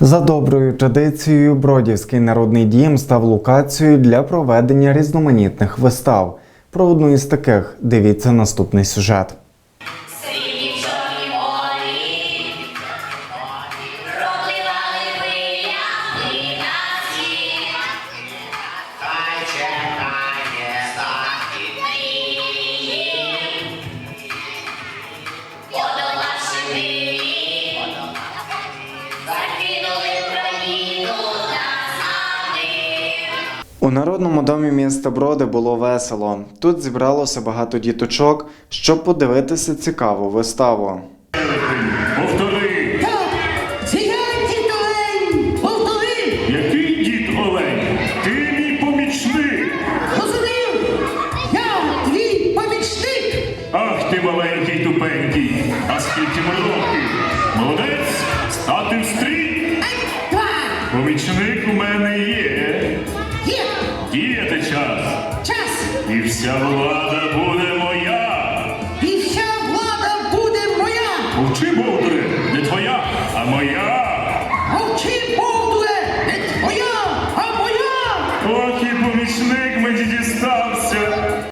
За доброю традицією, Бродівський народний дім став локацією для проведення різноманітних вистав. Про одну із таких дивіться наступний сюжет. Сині У народному домі міста Броди було весело. Тут зібралося багато діточок, щоб подивитися цікаву виставу. Повтори, це я, дід Олень! Повтори! який дід Олень? Ти мій помічник. Розумів! Я твій помічник! Ах ти маленький тупенький. А скільки ми І вся влада буде моя. І вся влада буде моя! Мовчи, Бовдуре, не твоя, а моя. Мовчи, Бовдуе! Не твоя, а моя! Ох і помічник мені дістався.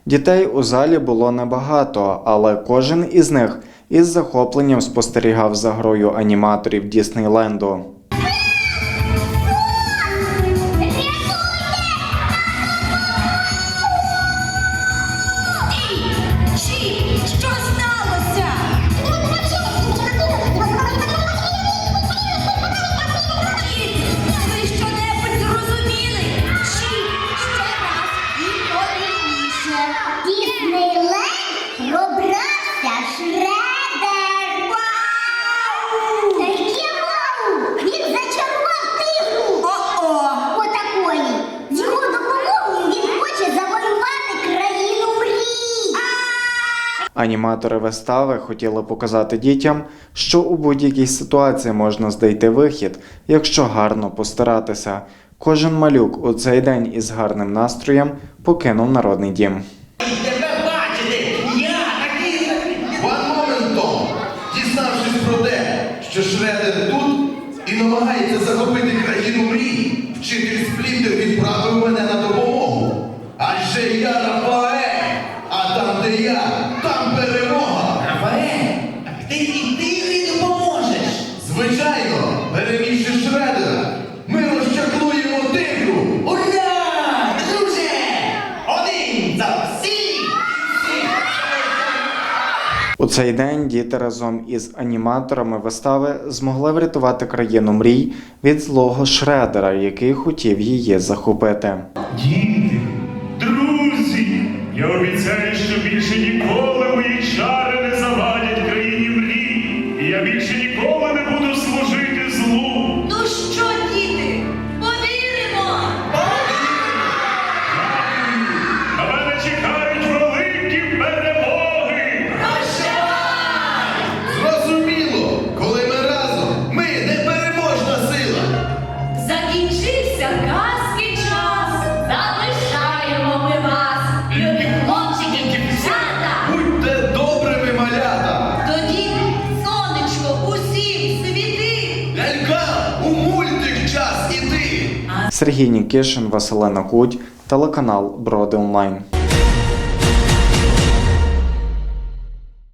Дітей у залі було небагато, але кожен із них із захопленням спостерігав за грою аніматорів Діснейленду. Аніматори вистави хотіли показати дітям, що у будь-якій ситуації можна знайти вихід, якщо гарно постаратися. Кожен малюк у цей день із гарним настроєм покинув народний дім. Що Шредер тут і намагається захопити країну мрій, вчитель Сплінтер відправив цей день діти разом із аніматорами вистави змогли врятувати країну мрій від злого шредера, який хотів її захопити. Діти, друзі, я обіцяю, Сергій Нікішин, Василена Куть, телеканал Броди Онлайн.